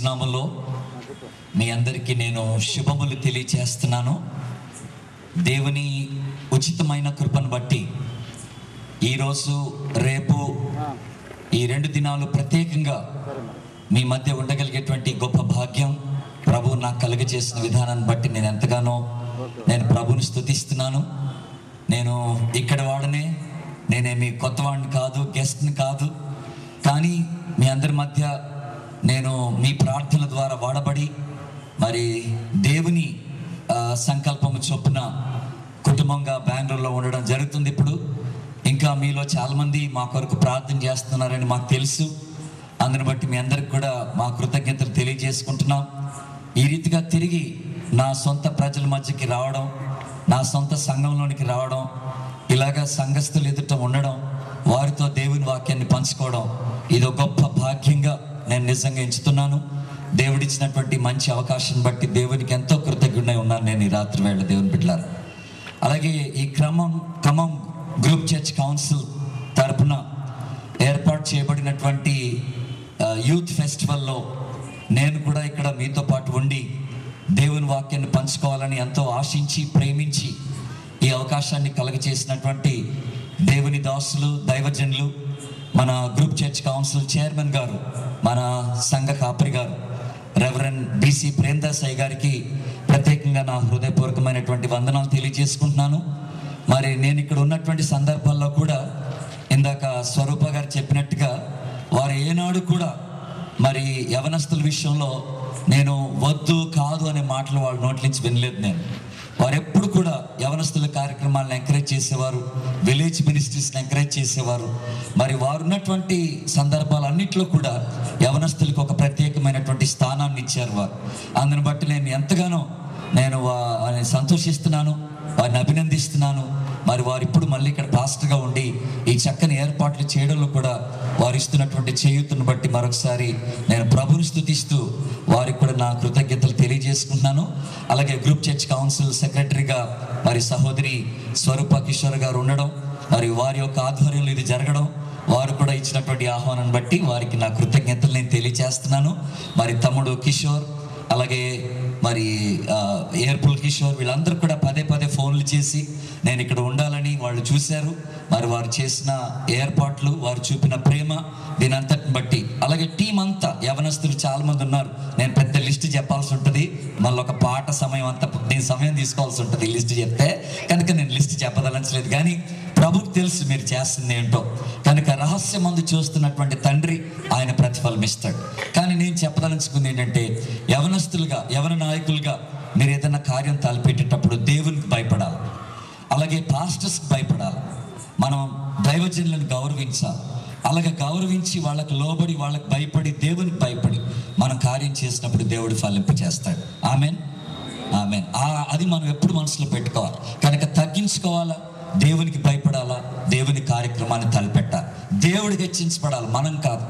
యేసునామలో మీ అందరికీ నేను శుభములు తెలియచేస్తున్నాను. దేవుని ఉచితమైన కృపను బట్టి ఈరోజు రేపు ఈ రెండు దినాలు ప్రత్యేకంగా మీ మధ్య ఉండగలిగేటువంటి గొప్ప భాగ్యం ప్రభు నాకు కలుగజేసిన విధానాన్ని బట్టి నేను ఎంతగానో నేను ప్రభుని స్తుతిస్తున్నాను. నేను ఇక్కడ వాడనే నేనేమి కొత్త వాడిని కాదు గెస్ట్ని కాదు. కానీ మీ అందరి మధ్య నేను మీ ప్రార్థన ద్వారా వాడబడి మరి దేవుని సంకల్పము చొప్పున కుటుంబంగా బెంగళూరులో ఉండడం జరుగుతుంది ఇప్పుడు. ఇంకా మీలో చాలామంది మా కొరకు ప్రార్థన చేస్తున్నారని మాకు తెలుసు. అందుని బట్టి మీ అందరికి కూడా మా కృతజ్ఞతలు తెలియజేసుకుంటున్నాం. ఈ రీతిగా తిరిగి నా సొంత ప్రజల మధ్యకి రావడం నా సొంత సంఘంలోనికి రావడం ఇలాగా సంఘస్థులు ఎదుట ఉండడం వారితో దేవుని వాక్యాన్ని పంచుకోవడం ఇది ఒక గొప్ప భాగ్యంగా నేను నిజంగా ఎంచుతున్నాను. దేవుడిచ్చినటువంటి మంచి అవకాశం బట్టి దేవునికి ఎంతో కృతజ్ఞుడై ఉన్నాను నేను ఈ రాత్రి వేళ దేవుని బిడ్డలారు. అలాగే ఈ క్రమం క్రమం గ్రూప్ చర్చ్ కౌన్సిల్ తరపున ఏర్పాటు చేయబడినటువంటి యూత్ ఫెస్టివల్లో నేను కూడా ఇక్కడ మీతో పాటు ఉండి దేవుని వాక్యాన్ని పంచుకోవాలని ఎంతో ఆశించి ప్రేమించి ఈ అవకాశాన్ని కలగచేసినటువంటి దేవుని దాసులు దైవజనులు మన గ్రూప్ చర్చ్ కౌన్సిల్ చైర్మన్ గారు మన సంఘ కాపరి గారు రెవరెన్ బీసీ ప్రేమదాసాయి గారికి ప్రత్యేకంగా నా హృదయపూర్వకమైనటువంటి వందనాలు తెలియజేసుకుంటున్నాను. మరి నేను ఇక్కడ ఉన్నటువంటి సందర్భాల్లో కూడా ఇందాక స్వరూప గారు చెప్పినట్టుగా వారు ఏనాడు కూడా మరి యవనస్తుల విషయంలో నేను వద్దు కాదు అనే మాటలు వాళ్ళ నోట్ల నుంచి వినలేదు నేను. వారు ఎప్పుడు కూడా యవనస్తుల కార్యక్రమాలను ఎంకరేజ్ చేసేవారు విలేజ్ మినిస్ట్రీస్ని ఎంకరేజ్ చేసేవారు. మరి వారు ఉన్నటువంటి సందర్భాలన్నింటిలో కూడా యవనస్తులకు ఒక ప్రత్యేకమైనటువంటి స్థానాన్ని ఇచ్చారు వారు. అందుని బట్టి నేను ఎంతగానో నేను వా- సంతోషిస్తున్నాను. వారిని అభినందిస్తున్నాను. మరి వారు ఇప్పుడు మళ్ళీ ఇక్కడ పాస్టర్గా ఉండి ఈ చక్కని ఏర్పాట్లు చేయడంలో కూడా వారు ఇస్తున్నటువంటి చేయూతను బట్టి మరొకసారి నేను ప్రభుని స్థుతిస్తూ వారికి కూడా నా కృతజ్ఞతలు తెలియజేసుకుంటున్నాను. అలాగే గ్రూప్ చర్చ్ కౌన్సిల్ సెక్రటరీగా మరి సహోదరి స్వరూప కిషోర్ గారు ఉండడం మరి వారి యొక్క ఆధ్వర్యంలో ఇది జరగడం వారు కూడా ఇచ్చినటువంటి ఆహ్వానాన్ని బట్టి వారికి నా కృతజ్ఞతలు నేను తెలియజేస్తున్నాను. మరి తమ్ముడు కిషోర్ అలాగే మరి ఏర్పుల్ కిషోర్ వీళ్ళందరూ కూడా పదే పదే ఫోన్లు చేసి నేను ఇక్కడ ఉండాలని వాళ్ళు చూశారు. మరి వారు చేసిన ఏర్పాట్లు వారు చూపిన ప్రేమ దీని అంతటిని బట్టి. అలాగే టీం అంతా యవనస్తులు చాలా మంది ఉన్నారు. నేను పెద్ద లిస్ట్ చెప్పాల్సి ఉంటుంది. మళ్ళీ ఒక పాట సమయం అంతా నేను సమయం తీసుకోవాల్సి ఉంటుంది లిస్ట్ చెప్తే. కనుక నేను లిస్ట్ చెప్పదలంచలేదు కానీ తెలుసు మీరు చేస్తుంది ఏంటో. కనుక రహస్యం మందు చూస్తున్నటువంటి తండ్రి ఆయన ప్రతిఫలం ఇస్తాడు కానీ నేను చెప్పదలుచుకుంది ఏంటంటే యవనస్తులుగా యవన నాయకులుగా మీరు ఏదైనా కార్యం తలపెట్టేటప్పుడు దేవునికి భయపడాలి. అలాగే పాస్టర్స్కి భయపడాలి. మనం దైవజనులను గౌరవించాలి. అలాగే గౌరవించి వాళ్ళకి లోబడి వాళ్ళకి భయపడి దేవునికి భయపడి మనం కార్యం చేసినప్పుడు దేవుడు ఫలింపు చేస్తాడు. ఆమెన్? ఆమెన్. అది మనం ఎప్పుడు మనసులో పెట్టుకోవాలి. కనుక తగ్గించుకోవాలా? దేవునికి భయపడాలా? దేవుని కార్యక్రమాన్ని తలపెట్టాలి? దేవుడు హెచ్చించబడాలి? మనం కాదు.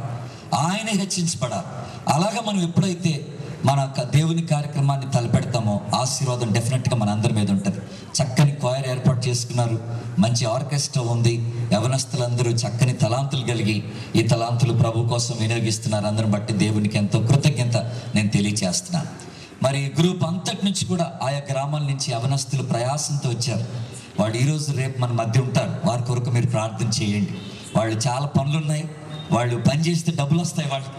ఆయన హెచ్చించబడాలి? అలాగా మనం ఎప్పుడైతే మన దేవుని కార్యక్రమాన్ని తలపెడతామో ఆశీర్వాదం డెఫినెట్గా మన అందరి మీద ఉంటుంది. చక్కని క్వైర్ ఏర్పాటు చేసుకున్నారు. మంచి ఆర్కెస్ట్రా ఉంది. యవనస్తులందరూ చక్కని తలాంతులు కలిగి ఈ తలాంతులు ప్రభు కోసం వినియోగిస్తున్నారు. అందరిని బట్టి దేవునికి ఎంతో కృతజ్ఞత నేను తెలియచేస్తున్నాను. మరి గ్రూప్ అంతటి నుంచి కూడా ఆయా గ్రామాల నుంచి యవనస్తులు ప్రయాసంతో వచ్చారు. వాళ్ళు ఈరోజు రేపు మన మధ్య ఉంటారు వారి కొరకు మీరు ప్రార్థన చేయండి. వాళ్ళు చాలా పనులు ఉన్నాయి వాళ్ళు పని చేస్తే డబ్బులు వస్తాయి వాళ్ళకి.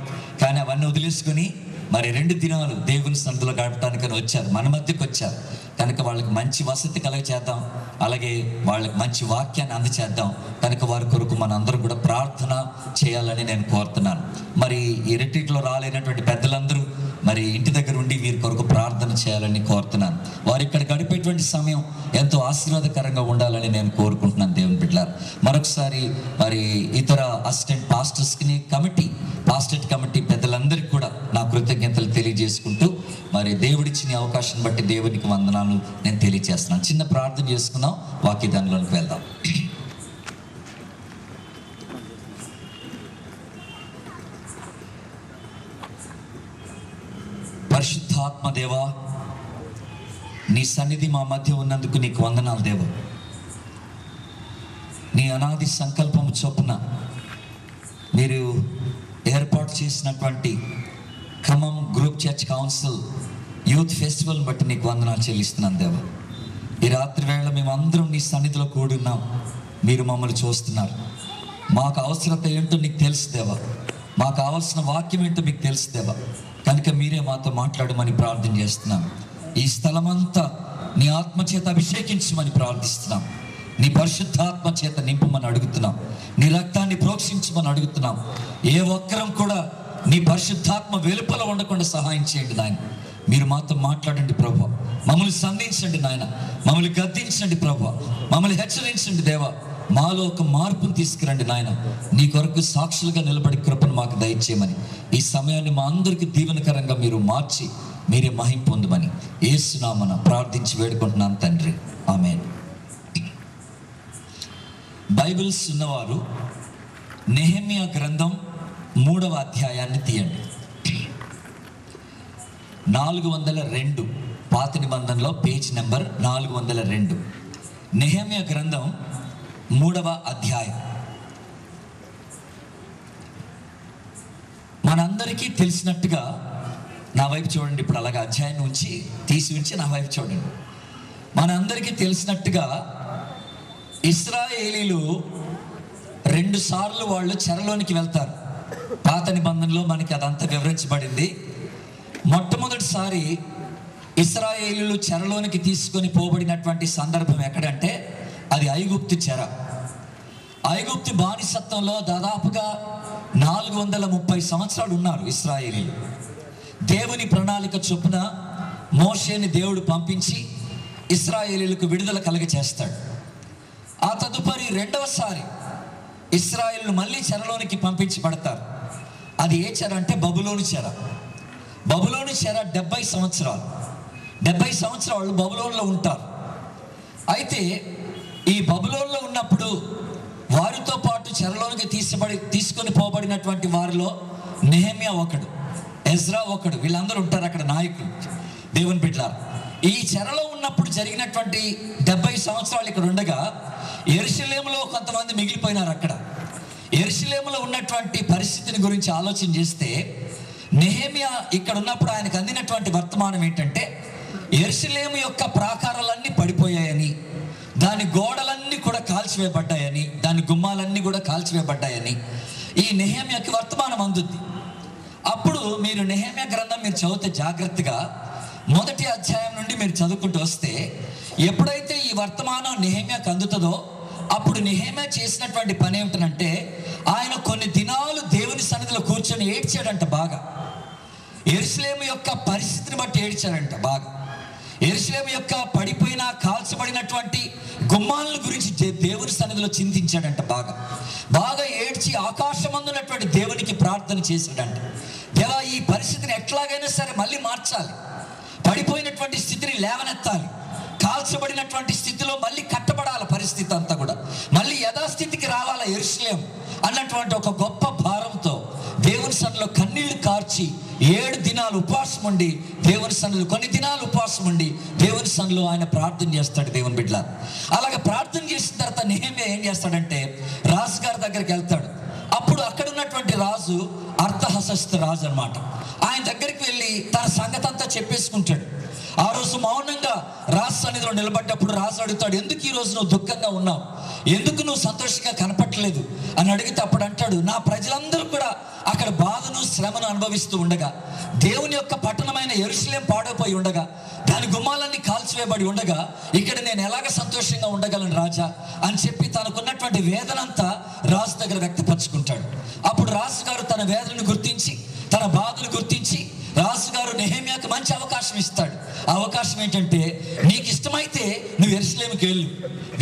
కానీ అవన్నీ వదిలేసుకొని మరి రెండు దినాలు దేవుని సంతలో గడపడానికని వచ్చారు. మన మధ్యకి వచ్చారు. కనుక వాళ్ళకి మంచి వసతి కలగ చేద్దాం అలాగే వాళ్ళకి మంచి వాక్యాన్ని అందచేద్దాం. కనుక వారి కొరకు మన అందరం కూడా ప్రార్థన చేయాలని నేను కోరుతున్నాను. మరి ఈ రిట్రీట్లో రాలేనటువంటి పెద్దలందరూ మరి ఇంటి దగ్గర ఉండి వీరి కొరకు ప్రార్థన చేయాలని కోరుతున్నాను. వారు ఇక్కడ గడిపేటువంటి సమయం ఎంతో ఆశీర్వాదకరంగా ఉండాలని నేను కోరుకుంటున్నాను దేవుని బిడ్డారు మరొకసారి మరి ఇతర అసిస్టెంట్ పాస్టర్స్కి కమిటీ పాస్టెట్ కమిటీ పెద్దలందరికీ కూడా నా కృతజ్ఞతలు తెలియజేసుకుంటూ మరి దేవుడిచ్చిన అవకాశం బట్టి దేవునికి వందనాలు నేను తెలియజేస్తున్నాను. చిన్న ప్రార్థన చేసుకుందాం వాక్యదానిలోకి వెళ్దాం. పరిశుద్ధాత్మ దేవా నీ సన్నిధి మా మధ్య ఉన్నందుకు నీకు వందనాలు దేవ. నీ అనాది సంకల్పం చొప్పున మీరు ఏర్పాటు చేసినటువంటి Khammam group church council youth festival బట్టి నీకు వందనాలు చెల్లిస్తున్నాను దేవ. ఈ రాత్రి వేళ మేమందరం నీ సన్నిధిలో కూడున్నాం మీరు మమ్మల్ని చూస్తున్నారు. మాకు అవసరత ఏంటో నీకు తెలుసు దేవా. మాకు కావాల్సిన వాక్యం ఏంటో మీకు తెలుసు దేవా. కనుక మీరే మాతో మాట్లాడమని ప్రార్థన చేస్తున్నాం. ఈ స్థలమంతా నీ ఆత్మ చేత అభిషేకించమని ప్రార్థిస్తున్నాం. నీ పరిశుద్ధాత్మ చేత నింపమని అడుగుతున్నాం. నీ రక్తాన్ని ప్రోక్షించమని అడుగుతున్నాం. ఏ ఒక్కరం కూడా నీ పరిశుద్ధాత్మ వెలుపల ఉండకుండా సహాయం చేయండి నాయన. మీరు మాతో మాట్లాడండి ప్రభు. మమ్మల్ని సంధించండి నాయన. మమ్మల్ని గద్దించండి ప్రభు. మమ్మల్ని హెచ్చరించండి దేవా. మాలో ఒక మార్పును తీసుకురండి నాయన. నీ కొరకు సాక్షులుగా నిలబడి కృపను మాకు దయచేయమని. ఈ సమయాన్ని మా అందరికీ దీవెనకరంగా మీరు మార్చి మీరే మహిం పొందమని. ఏసునామన ప్రార్థించి వేడుకుంటున్నాను తండ్రి. ఆమె బైబిల్స్ ఉన్నవారు నెహమియా గ్రంథం మూడవ అధ్యాయాన్ని తీయండి. నాలుగు వందల రెండు పాత నిబంధనలో పేజ్ నెంబర్ నాలుగు వందల రెండు. నెహమియా గ్రంథం మూడవ అధ్యాయం. మనందరికీ తెలిసినట్టుగా నా వైపు చూడండి ఇప్పుడు అలాగా అధ్యాయం నుంచి తీసి ఉంచి నా వైపు చూడండి. మనందరికీ తెలిసినట్టుగా ఇస్రాయేలీలు రెండు సార్లు వాళ్ళు చెరలోనికి వెళ్తారు. పాత నిబంధనలో మనకి అదంతా వివరించబడింది. మొట్టమొదటిసారి ఇస్రాయేలీలు చెరలోనికి తీసుకొని పోబడినటువంటి సందర్భం ఎక్కడంటే అది ఐగుప్తి చెర. ఐగుప్తి బానిసత్వంలో దాదాపుగా నాలుగు వందల ముప్పై సంవత్సరాలు ఉన్నారు ఇస్రాయేలీలు. దేవుని ప్రణాళిక చొప్పున మోషేని దేవుడు పంపించి ఇస్రాయేలీలకు విడుదల కలగ చేస్తాడు. ఆ తదుపరి రెండవసారి ఇస్రాయేల్ను మళ్ళీ చెరలోనికి పంపించబడతారు. అది ఏ చెర అంటే బబులోని చెర. బబులోని చెర డెబ్బై సంవత్సరాలు. డెబ్బై సంవత్సరాలు బబులోన్లో ఉంటారు. అయితే ఈ బబులోన్లో ఉన్నప్పుడు వారితో పాటు చెరలోనికి తీసిబడి తీసుకొని పోబడినటువంటి వారిలో నెహమియా ఒకడు ఎజ్రా ఒకడు వీళ్ళందరూ ఉంటారు అక్కడ నాయకులు. దేవుని బిడ్డలారు ఈ చెరలో ఉన్నప్పుడు జరిగినటువంటి డెబ్బై సంవత్సరాలు ఇక్కడ ఉండగా ఎరుసలేములో కొంతమంది మిగిలిపోయినారు అక్కడ. ఎరుసలేములో ఉన్నటువంటి పరిస్థితిని గురించి ఆలోచన చేస్తే నెహేమియా ఇక్కడ ఉన్నప్పుడు ఆయనకు అందినటువంటి వర్తమానం ఏంటంటే ఎరుసలేము యొక్క ప్రాకారాలన్నీ పడిపోయాయని దాని గోడలన్నీ కూడా కాల్చివేయబడ్డాయని దాని గుమ్మాలన్నీ కూడా కాల్చివేయబడ్డాయని ఈ నెహమ్యకి వర్తమానం అందుద్ది. అప్పుడు మీరు నెహమ్య గ్రంథం మీరు చదివితే జాగ్రత్తగా మొదటి అధ్యాయం నుండి మీరు చదువుకుంటూ వస్తే ఎప్పుడైతే ఈ వర్తమానం నెహమ్యకు అందుతుందో అప్పుడు నెహమ్య చేసినటువంటి పని ఏమిటంటే ఆయన కొన్ని దినాలు దేవుని సన్నిధిలో కూర్చొని ఏడ్చాడంట బాగా. ఎరుసలేము యొక్క పరిస్థితిని బట్టి ఏడ్చాడంట బాగా. ఎరుసలేము యొక్క పడిపోయిన కాల్చబడినటువంటి గుమ్మాలను గురించి దేవుని సన్నిధిలో చింతించాడంట బాగా. బాగా ఏడ్చి ఆకాశమందున్నటువంటి దేవునికి ప్రార్థన చేశాడంట. దేవా ఈ పరిస్థితిని ఎట్లాగైనా సరే మళ్ళీ మార్చాలి. పడిపోయినటువంటి స్థితిని లేవనెత్తాలి. కాల్చబడినటువంటి స్థితిలో మళ్ళీ కట్టబడాలి పరిస్థితి అంతా కూడా. మళ్ళీ యథాస్థితికి రావాలా ఎరుసలేం అన్నటువంటి ఒక గొప్ప భారంతో దేవుని సన్నిలో కన్నీళ్ళు కార్చి ఏడు దినాలు ఉపవాసం ఉండి దేవుని సన్నిధిలో కొన్ని దినాలు ఉపవాసం ఉండి దేవుని సన్నిలో ఆయన ప్రార్థన చేస్తాడు దేవుని బిడ్డ. అలాగే ప్రార్థన చేసిన తర్వాత నేమే ఏం చేస్తాడంటే రాజు గారి దగ్గరికి వెళ్తాడు. అప్పుడు అక్కడ ఉన్నటువంటి రాజు అర్థహసస్త రాజు అన్నమాట. ఆయన దగ్గరికి వెళ్ళి తన సంగతంతా అంతా చెప్పేసుకుంటాడు. ఆ రోజు మౌనంగా రాజు సన్నిధిలో నిలబడ్డప్పుడు రాజు అడుగుతాడు ఎందుకు ఈ రోజు నువ్వు దుఃఖంగా ఉన్నావు? ఎందుకు నువ్వు సంతోషంగా కనపట్లేదు అని అడిగితే అప్పుడు అంటాడు నా ప్రజలందరూ కూడా అక్కడ బాధను శ్రమను అనుభవిస్తూ ఉండగా దేవుని యొక్క పట్టణమైన ఎరుసలేం పాడైపోయి ఉండగా దాని గుమ్మాలన్నీ కాల్చివేయబడి ఉండగా ఇక్కడ నేను ఎలాగ సంతోషంగా ఉండగలను రాజా? అని చెప్పి తనకున్నటువంటి వేదనంతా రాజు దగ్గర వ్యక్తపరచుకుంటాడు. అప్పుడు రాజు గారు తన వేదనను గుర్తించి తన బాధను గుర్తించి రాజు గారు నెహేమియాకు మంచి అవకాశం ఇస్తాడు. ఆ అవకాశం ఏంటంటే నీకు ఇష్టమైతే నువ్వు ఎరుసలేమికి వెళ్ళు.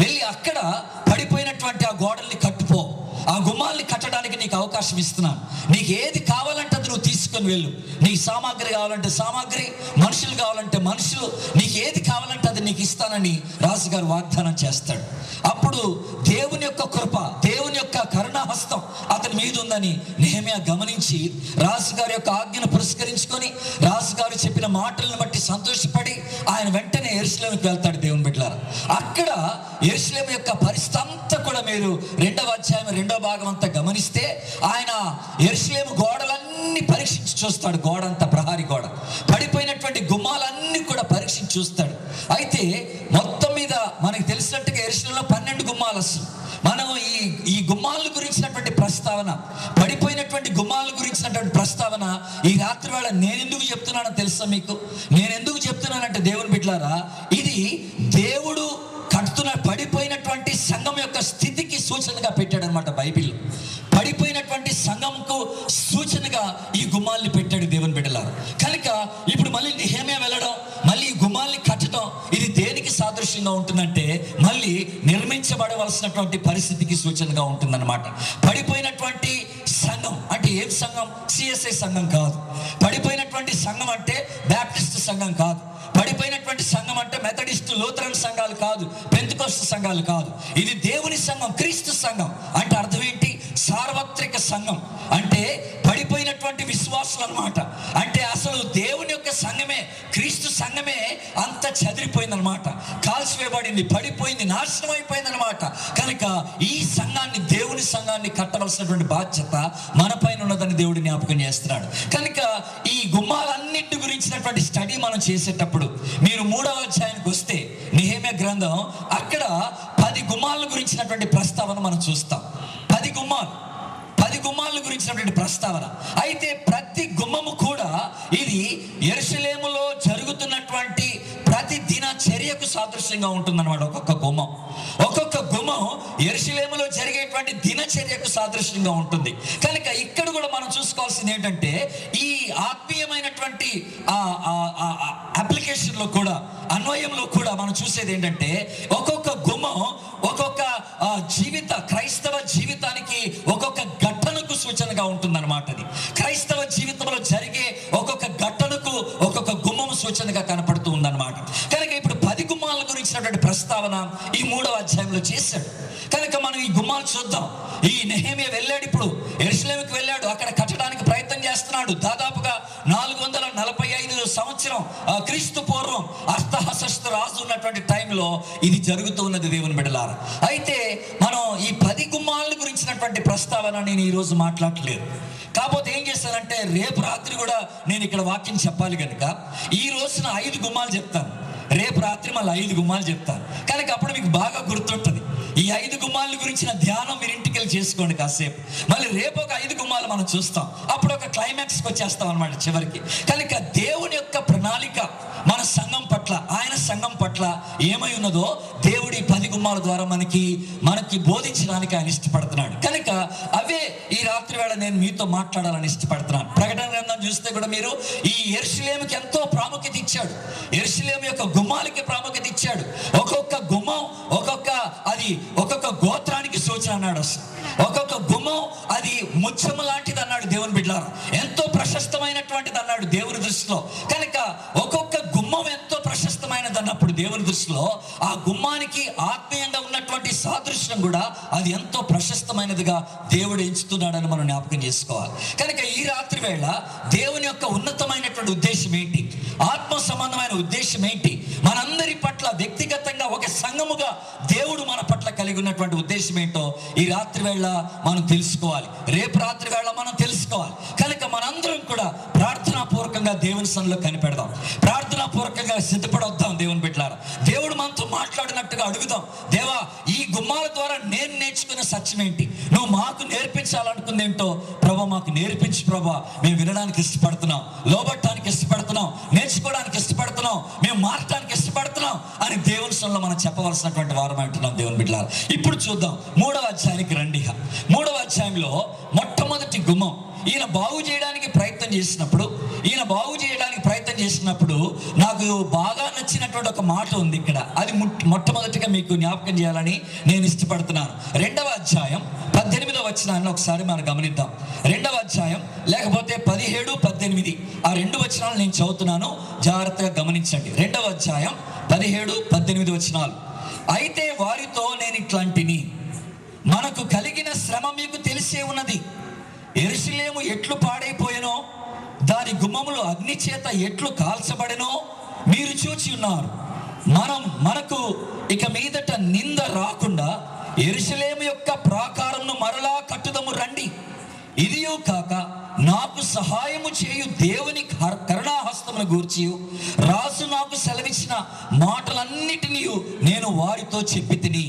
వెళ్ళి అక్కడ పడిపోయినటువంటి ఆ గోడల్ని కట్టుపో ఆ గుమ్మాల్ని కట్టడానికి నీకు అవకాశం ఇస్తున్నాను. నీకు ఏది కావాలంటే అది నువ్వు తీసుకొని వెళ్ళు. నీకు సామాగ్రి కావాలంటే సామాగ్రి మనుషులు కావాలంటే మనుషులు నీకు ఏది కావాలంటే అది నీకు ఇస్తానని రాజుగారు వాగ్దానం చేస్తాడు. అప్పుడు దేవుని యొక్క కృప యొక్క కరుణాహస్తం అతని మీద ఉందని నేమే గమనించి రాజుగారి యొక్క ఆజ్ఞను పురస్కరించుకొని రాజుగారు చెప్పిన మాటలను బట్టి సంతోషపడి ఆయన వెంటనే ఎరుసలేమికి వెళ్తాడు దేవుని బిడ్డలారా. అక్కడ ఎరుసలేం యొక్క పరిస్థితి అంతా కూడా మీరు రెండవ అధ్యాయం రెండవ భాగం అంతా గమనిస్తే ఆయన ఎరుసలేము గోడలన్నీ పరీక్షించి చూస్తాడు గోడ అంతా ప్రహారీ గోడ. పడిపోయినటువంటి గుమ్మాలన్నీ కూడా పరీక్షించి చూస్తాడు. అయితే మొత్తం మీద మనకి తెలిసినట్టుగా ఎరుసలంలో పన్నెండు గుమ్మాలు అసలు. మనం ఈ ఈ గుమ్మాల గురించినటువంటి ప్రస్తావన పడిపోయినటువంటి గుమ్మాల గురించినటువంటి ప్రస్తావన ఈ రాత్రి వేళ నేను ఎందుకు చెప్తున్నానో తెలుసా మీకు? నేను ఎందుకు చెప్తున్నానంటే దేవుని బిడ్డలారా ఇది దేవుడు కడుతున్న పడిపోయినటువంటి సంఘం యొక్క స్థితికి సూచనగా పెట్టాడు అనమాట బైబిల్ పడిపోయినటువంటి సంఘంకు సూచనగా ఈ గుమ్మాల్ని పెట్టాడు దేవుని బిడ్డలారు. కనుక ఇప్పుడు మళ్ళీ నిహేమే వెళ్ళడం మళ్ళీ ఈ గుమ్మాల్ని కట్టడం ఇది దేనికి సాదృశ్యంగా ఉంటుందంటే మళ్ళీ నిర్మించబడవలసినటువంటి పరిస్థితికి సూచనగా ఉంటుందన్నమాట. పడిపోయినటువంటి సంఘం అంటే ఏం సంఘం? సిఎస్ఐ సంఘం కాదు. పడిపోయినటువంటి సంఘం అంటే బ్యాప్టిస్ట్ సంఘం కాదు. పడిపోయినటువంటి సంఘం అంటే మెథడిస్ట్ లూథరన్ సంఘాలు కాదు. పెంతుకోస్త సంఘాలు కాదు. ఇది దేవుని సంఘం క్రీస్తు సంఘం. అంటే అర్థం ఏంటి? సార్వత్రిక సంఘం. అంటే పడిపోయినటువంటి విశ్వాసులు అనమాట అంటే అసలు దేవుని యొక్క సంఘమే క్రీస్తు సంఘమే అంత చెదిరిపోయిందనమాట కాల్చివేయబడింది పడిపోయింది నాశనం అయిపోయిందనమాట కనుక ఈ సంఘాన్ని దేవుని సంఘాన్ని కట్టవలసినటువంటి బాధ్యత మన పైన ఉన్నదని దేవుడు జ్ఞాపకం చేస్తున్నాడు. కనుక ఈ గుమ్మాలన్నిటి గురించినటువంటి స్టడీ మనం చేసేటప్పుడు మీరు మూడవ అధ్యాయానికి వస్తే నిహేమే గ్రంథం అక్కడ పది గుమ్మాల గురించినటువంటి ప్రస్తావన మనం చూస్తాం. పది గుమ్మాలు పది గుమ్మాల గురించినటువంటి ప్రస్తావన. అయితే దిన సాదృశ్యంగా ఉంటుందన్నమాట ఒక్కొక్క గుమ్మం. ఒక్కొక్క గుమ్మం ఎరుసలేములో జరిగేటువంటి దినచర్యకు సాదృశ్యంగా ఉంటుంది. కనుక ఇక్కడ కూడా మనం చూసుకోవాల్సింది ఏంటంటే ఈ ఆత్మీయమైనటువంటి అప్లికేషన్లో కూడా అన్వయంలో కూడా మనం చూసేది ఏంటంటే ఒక్కొక్క గుమ్మం ఒక్కొక్క జీవిత క్రైస్తవ జీవితానికి ఒక్కొక్క ఘటనకు సూచనగా ఉంటుందన్నమాట అది. క్రైస్తవ జీవితంలో జరిగే ఒక్కొక్క ఘటనకు ఒక్కొక్క గుమ్మం సూచనగా కనపడుతూ ఉందన్నమాట. కనుక చేసినటువంటి ప్రస్తావన ఈ మూడవ అధ్యాయంలో చేశాడు. కనుక మనం ఈ గుమ్మాలు చూద్దాం. ఈ నెహేమియా వెళ్ళాడు ఇప్పుడు. ఎరుసలేమికి వెళ్ళాడు. అక్కడ కట్టడానికి ప్రయత్నం చేస్తున్నాడు. దాదాపుగా నాలుగు వందల నలభై ఐదు సంవత్సరం ఆ, క్రీస్తు పూర్వం అస్తహశస్త్ర రాజు ఉన్నటువంటి టైంలో ఇది జరుగుతూ ఉన్నది దేవుని బిడ్డలారా అయితే మనం ఈ పది గుమ్మాల గురించినటువంటి ప్రస్తావన నేను ఈ రోజు కాకపోతే ఏం చేస్తానంటే రేపు రాత్రి కూడా నేను ఇక్కడ వాక్యం చెప్పాలి కనుక ఈ రోజున ఐదు గుమ్మాలు చెప్తాను. రేపు రాత్రి మళ్ళీ ఐదు గుమ్మాలు చెప్తాను. కనుక అప్పుడు మీకు బాగా గుర్తుంటుంది. ఈ ఐదు గుమ్మాల గురించిన ధ్యానం మీరు ఇంటికి వెళ్ళి చేసుకోండి కాసేపు. మళ్ళీ రేపు ఒక ఐదు గుమ్మాలు మనం చూస్తాం. అప్పుడు ఒక క్లైమాక్స్కి వచ్చేస్తాం అనమాట చివరికి. కనుక దేవుని యొక్క ప్రణాళిక మన సంఘం పట్ల ఆయన సంఘం పట్ల ఏమై ఉన్నదో దేవుడి కుటుంబాల ద్వారా మనకి మనకి బోధించడానికి ఆయన ఇష్టపడుతున్నాడు. కనుక అవే ఈ రాత్రి వేళ నేను మీతో మాట్లాడాలని ఇష్టపడుతున్నాను. ప్రకటన గ్రంథం చూస్తే కూడా మీరు ఈ ఎరుసలేముకి ఎంతో ప్రాముఖ్యత ఇచ్చాడు. ఎరుసలేము యొక్క గుమ్మాలకి ప్రాముఖ్యత ఇచ్చాడు. ఒక్కొక్క గుమ్మం ఒక్కొక్క అది ఒక్కొక్క గోత్రానికి సూచన అన్నాడు అసలు. ఒక్కొక్క గుమ్మం అది ముచ్చము లాంటిది అన్నాడు దేవుని బిడ్డారు. ఎంతో ప్రశస్తమైనటువంటిది అన్నాడు దేవుని దృష్టిలో. కనుక ఒక్కొక్క ప్రశస్తమైనది అన్నప్పుడు దేవుని దృష్టిలో ఆ గుమ్మానికి ఆత్మీయంగా ఉన్నటువంటి సాదృశ్యం కూడా అది ఎంతో ప్రశస్తమైనదిగా దేవుడు ఎంచుతున్నాడని మనం జ్ఞాపకం చేసుకోవాలి. కనుక ఈ రాత్రి వేళ దేవుని యొక్క ఉన్నతమైనటువంటి ఉద్దేశం ఏంటి? ఆత్మ సంబంధమైన ఉద్దేశం ఏంటి? మనందరి పట్ల వ్యక్తిగతంగా ఒక సంఘముగా దేవుడు మన పట్ల కలిగి ఉన్నటువంటి ఉద్దేశం ఏంటో ఈ రాత్రి వేళ మనం తెలుసుకోవాలి. రేపు రాత్రి వేళ మనం తెలుసుకోవాలి. కనుక మనందరం కూడా ప్రార్థనా పూర్వకంగా దేవుని సన్నిలో కనిపెడదాం. ప్రార్థనా పూర్వకంగా సిద్ధపడొద్దాం దేవుని బిడ్డలారా. దేవుడు మనతో మాట్లాడినట్టుగా అడుగుదాం. దేవా ఈ గుమ్మాల ద్వారా నేను నేర్చుకున్న సత్యం ఏంటి? నువ్వు మాకు నేర్పించాలనుకుంది ఏంటో ప్రభా మాకు నేర్పించు ప్రభా. మేము వినడానికి ఇష్టపడుతున్నాం. లోబట్టడానికి ఇష్టపడుతున్నాం. నేర్చుకోవడానికి ఇష్టపడుతున్నాం. మేము మాట్లాడ ఇష్టపడుతున్నాం దేవుని సన్నిలో మనం చెప్పవలసినటువంటి వారం అంటున్నాం దేవుని బిడ్డలారా. ఇప్పుడు చూద్దాం. మూడవ అధ్యాయానికి రండి మూడవ అధ్యాయంలో మొట్టమొదటి గుమ్మం. ఈయన బాగు చేయడానికి ప్రయత్నం చేసినప్పుడు ఈయన బాగు చేయడానికి చేసినప్పుడు నాకు బాగా నచ్చినటువంటి ఒక మాట ఉంది ఇక్కడ. అది మొట్టమొదటిగా మీకు జ్ఞాపకం చేయాలని నేను ఇష్టపడుతున్నాను. రెండవ అధ్యాయం పద్దెనిమిదవ వచనాన్ని ఒకసారి మనం గమనిద్దాం. రెండవ అధ్యాయం లేకపోతే పదిహేడు పద్దెనిమిది. ఆ రెండు వచనాలు నేను చదువుతున్నాను. జాగ్రత్తగా గమనించండి. రెండవ అధ్యాయం పదిహేడు పద్దెనిమిది వచనాలు. అయితే వారితో నేను ఇట్లాంటిని. మనకు కలిగిన శ్రమ మీకు తెలిసే ఉన్నది. ఎరుసలేము ఎట్లు పాడైపోయానో దాని గుమ్మములు అగ్ని చేత ఎట్లు కాల్చబడెనో మీరు చూచి ఉన్నారు. మనం మనకు ఇక మీదట నింద రాకుండా ఎరుసలేము యొక్క ప్రాకారంను మరలా కట్టుదము రండి. ఇదియో కాక నాకు సహాయము చేయు దేవుని కరుణాహస్తమును గూర్చి రాజు నాకు సెలవిచ్చిన మాటలన్నిటినీ నేను వారితో చెప్పి తిని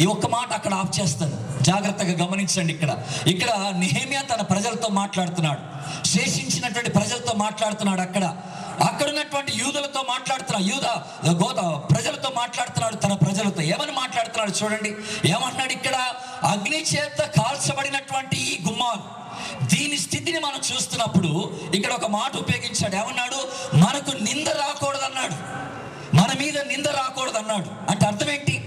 ఈ ఒక్క మాట అక్కడ ఆఫ్ చేస్తాడు జాగ్రత్తగా గమనించండి ఇక్కడ. ఇక్కడ నిహేమియా తన ప్రజలతో మాట్లాడుతున్నాడు. శేషించినటువంటి ప్రజలతో మాట్లాడుతున్నాడు అక్కడ. అక్కడ ఉన్నటువంటి యూదులతో మాట్లాడుతున్నాడు యూద గోద ప్రజలతో మాట్లాడుతున్నాడు తన ప్రజలతో. ఏమని మాట్లాడుతున్నాడు చూడండి. ఏమంటున్నాడు ఇక్కడ? అగ్ని చేత కాల్చబడినటువంటి ఈ గుమ్మాలు దీని స్థితిని మనం చూస్తున్నప్పుడు ఇక్కడ ఒక మాట ఉపయోగించాడు. ఏమన్నాడు? మనకు నింద రాకూడదన్నాడు. మన మీద నింద రాకూడదన్నాడు. అంటే అర్థం ఏంటి?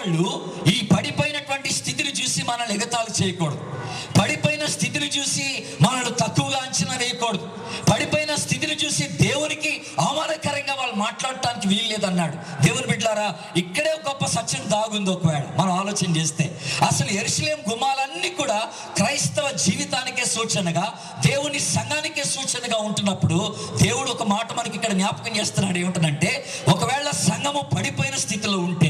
వాళ్ళు ఈ పడిపోయినటువంటి స్థితిని చూసి మనల్ని ఎగతాళి చేయకూడదు. పడిపోయిన స్థితిని చూసి మనల్ని తక్కువగా అంచనా వేయకూడదు. పడిపోయిన స్థితిని చూసి దేవునికి అవమానకరంగా వాళ్ళు మాట్లాడటానికి వీలు లేదన్నాడు. దేవుని బిడ్డారా ఇక్కడే గొప్ప సత్యం దాగుంది ఒకవేళ మనం ఆలోచన చేస్తే. అసలు ఎరుసలేం గుమ్మాలన్నీ కూడా క్రైస్తవ జీవితానికే సూచనగా దేవుని సంఘానికే సూచనగా ఉంటున్నప్పుడు దేవుడు ఒక మాట మనకి ఇక్కడ జ్ఞాపకం చేస్తున్నాడు ఏమిటంటే ఒకవేళ సంఘము పడిపోయిన స్థితిలో ఉంటే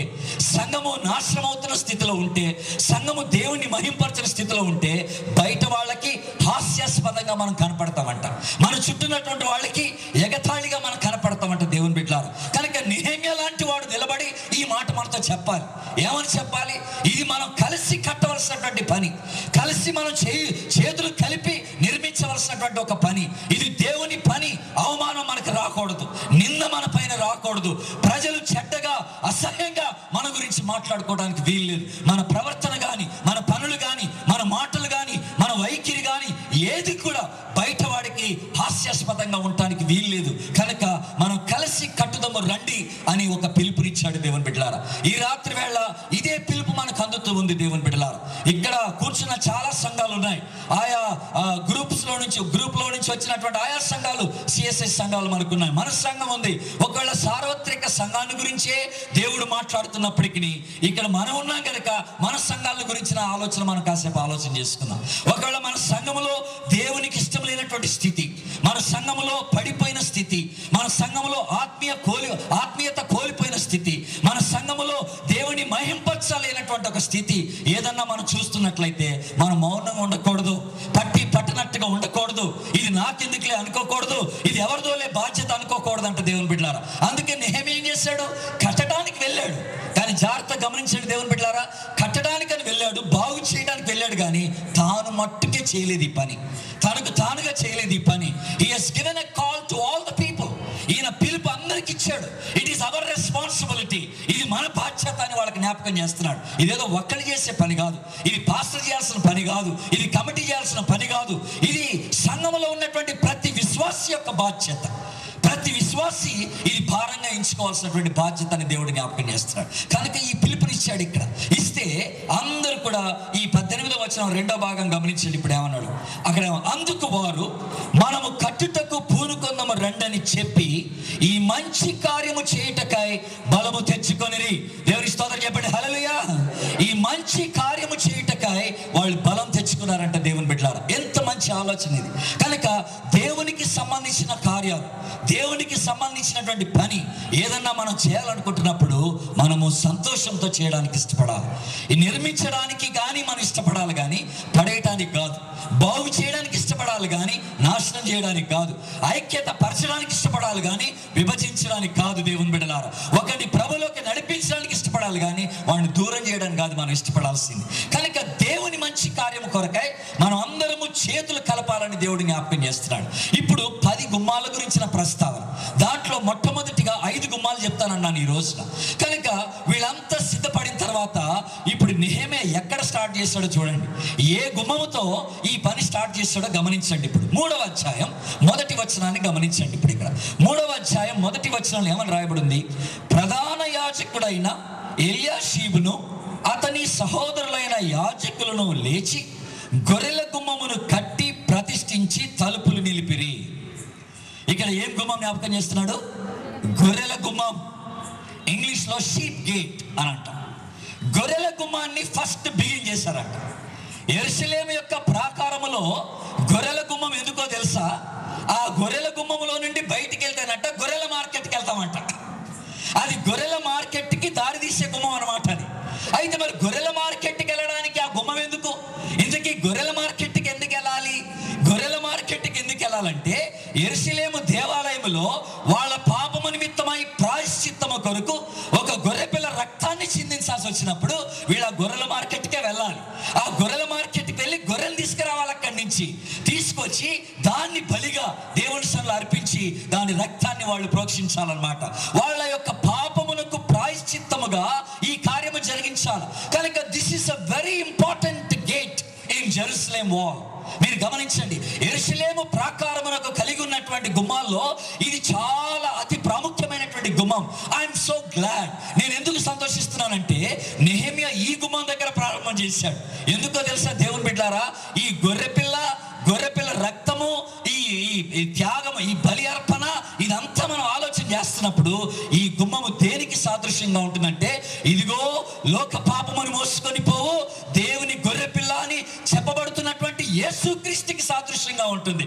సంఘము నాశనం అవుతున్న స్థితిలో ఉంటే సంఘము దేవుని మహింపరచిన స్థితిలో ఉంటే బయట వాళ్ళకి హాస్యాస్పదంగా మనం కనపడతామంట. మన చుట్టూన్నటువంటి వాళ్ళకి ఎగతాళిగా మనం కనపడతామంట దేవుని బిడ్డారు. కనుక నిహేమ్య లాంటి వాడు నిలబడి ఈ మాట మనతో చెప్పాలి. ఏమని చెప్పాలి? ఇది మనం కలిసి కట్టవలసినటువంటి పని. కలిసి మనం చేయి చేతులు కలిపి నిర్మించవలసినటువంటి ఒక పని. ఇది దేవుని పని. అవమానం మనకు రాకూడదు. నింద మన పైన రాకూడదు. ప్రజలు మాట్లాడుకోవడానికి వీల్లేదు మన ప్రవర్తన కానీ మన పనులు కానీ మన మాటలు కానీ మన వైఖరి కానీ ఏది కూడా బయట వాడికి హాస్యాస్పదంగా ఉండటానికి వీల్లేదు కనుక మనం కలిసి కట్టుదము రండి అని ఒక పిలుపునిచ్చాడు దేవుని బిడ్డలారా. ఈ రాత్రి వేళ ఇదే పిలుపు మనకు అందుతూ ఉంది దేవుని బిడ్డలారా ఇక్కడ కూర్చున్న చాలా సంఘాలు ఉన్నాయి ఆయా గ్రూప్స్లో నుంచి గ్రూప్లో నుంచి వచ్చినటువంటి ఆయా సంఘాలు సిఎస్ఎస్ సంఘాలు మనకు ఉన్నాయి మన సంఘం ఉంది. ఒకవేళ సార్వత్రిక సంఘాన్ని గురించే దేవుడు మాట్లాడుతున్నప్పటికీ ఇక్కడ మనం ఉన్నాం కనుక మన సంఘాల గురించిన ఆలోచన మనం కాసేపు ఆలోచన చేసుకుందాం. ఒకవేళ మన సంఘములో దేవునికి ఇష్టం లేనటువంటి స్థితి మన సంఘములో పడిపోయిన స్థితి మన సంఘములో ఆత్మీయ కోలి ఆత్మీయత కోల్పోయిన స్థితి మన సంఘములో దేవుని మహింపరచలేనటువంటి ఒక స్థితి ఏదన్నా మనం చూస్తున్నట్లయితే మనం మౌనంగా ఉండకూడదు. అనుకోకూడదు. ఇది నాకెందుకులే అనుకోకూడదు. ఇది ఎవరిదోలే బాధ్యత అనుకోకూడదు అంట దేవుని బిడ్డారా అందుకే నెహమి ఏం చేశాడు? కట్టడానికి వెళ్ళాడు. కానీ జాగ్రత్త గమనించండి దేవుని బిడ్డారా కట్టడానికి అని వెళ్ళాడు బాగు చేయడానికి వెళ్ళాడు కానీ తాను మట్టుకే చేయలేదు ఈ పని. తనకు తానుగా చేయలేదు ఈ పని. ఈ he's given a call to all the people ఈయన పిలుపు అందరికి ఇచ్చాడు. బాధ్యత వాళ్ళకి జ్ఞాపకం చేస్తున్నాడు. ఇదేదో ఒక్కళ్ళు చేసే పని కాదు. ఇది పాస్టర్ చేయాల్సిన పని కాదు. ఇది కమిటీ చేయాల్సిన పని కాదు. ఇది సంఘంలో ఉన్నటువంటి ప్రతి విశ్వాసి యొక్క బాధ్యత. ప్రతి విశ్వాసి ఇది భారంగా ఎంచుకోవాల్సినటువంటి బాధ్యతని దేవుడు జ్ఞాపకం చేస్తున్నాడు. కనుక ఈ పిలుపునిచ్చాడు ఇక్కడ. ఇస్తే అందరూ కూడా ఈ పద్దెనిమిదో వచ్చిన రెండో భాగం గమనించండి ఇప్పుడు ఏమన్నాడు? అక్కడ అందుకు వారు మనము కట్టుటకు పూనుకొందము రండని చెప్పి ఈ మంచి కార్యము చేయుటకై బలము తెచ్చుకొనిరి. దేవుని స్తోత్రం చెప్పండి హలలుయా ఈ మంచి కార్యము చేయుటకై వాళ్ళు బలం తెచ్చుకున్నారంట దేవుని బిడ్డలారా. ఎంత మంచి ఆలోచన ఇది. కనుక దేవునికి సంబంధించిన కార్యాలు దేవునికి సంబంధించినటువంటి పని ఏదన్నా మనం చేయాలనుకుంటున్నప్పుడు మనము సంతోషంతో చేయడానికి ఇష్టపడాలి. నిర్మించడానికి కానీ మనం ఇష్టపడాలి కానీ పడేయటానికి కాదు. బాగు చేయడానికి ఇష్టపడాలి కానీ నాశనం చేయడానికి కాదు. ఐక్యత పరచడానికి ఇష్టపడాలి కానీ విభజించడానికి కాదు దేవుని బిడలారా ఒకరిని ప్రభులోకి నడిపించడానికి ఇష్టపడాలి కానీ వాడిని దూరం చేయడానికి కాదు మనం ఇష్టపడాల్సింది. కనుక దేవుని మంచి కార్యము కొరకై మనం అందరము చేతులు కలపాలని దేవుడు జ్ఞాపకం చేస్తున్నాడు. ఇప్పుడు పది గుమ్మాల గురించిన ప్రస్తావన. దాంట్లో మొట్టమొదటిగా ఐదు గుమ్మాలు చెప్తానన్నాను ఈ రోజున. కనుక వీళ్ళంతా సిద్ధపడిన తర్వాత ఇప్పుడు నిహమే ఎక్కడ స్టార్ట్ చేస్తాడో చూడండి. ఏ గుమ్మముతో ఈ పని స్టార్ట్ చేస్తాడో గమనించండి ఇప్పుడు. మూడవ అధ్యాయం మొదటి వచనాన్ని గమనించండి ఇప్పుడు ఇక్కడ. మూడవ అధ్యాయం మొదటి వచనంలో ఏమని రాయబడింది? ప్రధాన యాజకుడైన ఎలియాషీబును అతని సహోదరులైన యాజకులను లేచి గొర్రెల గుమ్మమును కట్టి ప్రతిష్ఠించి తలుపులు నిలిపిరి. ఇక్కడ ఏం గుమ్మం జ్ఞాపకం చేస్తున్నాడు? గొర్రెల గుమ్మం. ఇంగ్లీష్లో షీప్ గేట్ అని అంటాం. గొర్రెల గుమ్మాన్ని ఫస్ట్ బిగిన్ చేశారంట. ఎరుసలేం యొక్క ప్రాకారములో గొర్రెల గుమ్మం ఎందుకో తెలుసా? ఆ గొర్రెల గుమ్మములో నుండి బయటికి వెళ్తానంట గొర్రెల మార్కెట్కి వెళ్తామంట. అది గొర్రెల మార్కెట్కి దారి తీసే గుమ్మం అనమాట అది. అయితే మరి గొర్రెల మార్కెట్కి వెళ్ళడానికి ఆ గుమ్మం ఎందుకు? ఇంతకీ గొర్రెల మార్కెట్ వెళ్ళాలంటే ఎరుసలేము దేవాలయములో వాళ్ళ పాపము నిమిత్తమై ప్రాయశ్చిత్తము కొరకు ఒక గొర్రెపిల్ల రక్తాన్ని చిందించాల్సి వచ్చినప్పుడు వీళ్ళ గొర్రెల మార్కెట్కే వెళ్ళాలి. ఆ గొర్రెల మార్కెట్కి వెళ్ళి గొర్రెలు తీసుకురావాలి అక్కడి నుంచి. తీసుకొచ్చి దాన్ని బలిగా దేవుని సన్నులు అర్పించి దాని రక్తాన్ని వాళ్ళు ప్రోక్షించాలన్నమాట. వాళ్ళ యొక్క పాపమునకు ప్రాయశ్చిత్తముగా ఈ కార్యము జరిగించాలి. కనుక this is a very important gate in Jerusalem wall మీరు గమనించండి గుమ్మాల్లో ఇది చాలా అతి ప్రాముఖ్యమైనటువంటి గుమ్మం. ఐఎమ్ సో గ్లాడ్ నేను ఎందుకు సంతోషిస్తున్నానంటే నెహమియా ఈ గుమ్మం దగ్గర ప్రారంభం చేశాడు. ఎందుకో తెలుసా దేవుని బిడ్డారా? ఈ గొర్రెపిల్ల గొర్రెపిల్ల రక్తము ఈ ఈ- ఈ త్యాగము ఈ బలి అర్పణ ఇదంతా మనం ఆలోచన చేస్తున్నప్పుడు ఈ గుమ్మము దేనికి సాదృశ్యంగా ఉంటుందంటే ఇదిగో లోక పాపమును మోసుకొని పోవు దేవుని గొర్రెపిల్ల అని చెప్పబడుతున్నటువంటి యేసుక్రీస్తుకి సాదృశ్యంగా ఉంటుంది.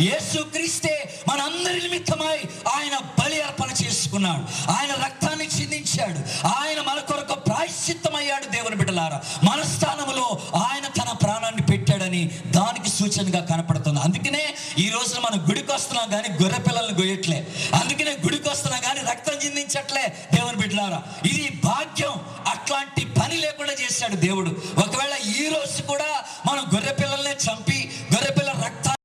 యేసు క్రీస్తే మనందరి నిమిత్తమై ఆయన బలి అర్పణ చేసుకున్నాడు. ఆయన రక్తాన్ని చిందించాడు. ఆయన మన కొరకు ప్రాయశ్చిత్తమయ్యాడు దేవుని బిడ్డలారా. మన స్థానంలో ఆయన తన ప్రాణాన్ని పెట్టాడని దానికి సూచనగా కనపడుతుంది. అందుకనే ఈ రోజున మనం గుడికి వస్తున్నాం కానీ గొర్రె పిల్లల్ని గొయ్యట్లే. అందుకనే గుడికి వస్తున్నాం కానీ రక్తం చిందించట్లే దేవుని బిడ్డలారా. ఇది భాగ్యం. అట్లాంటి పని లేకుండా చేశాడు దేవుడు.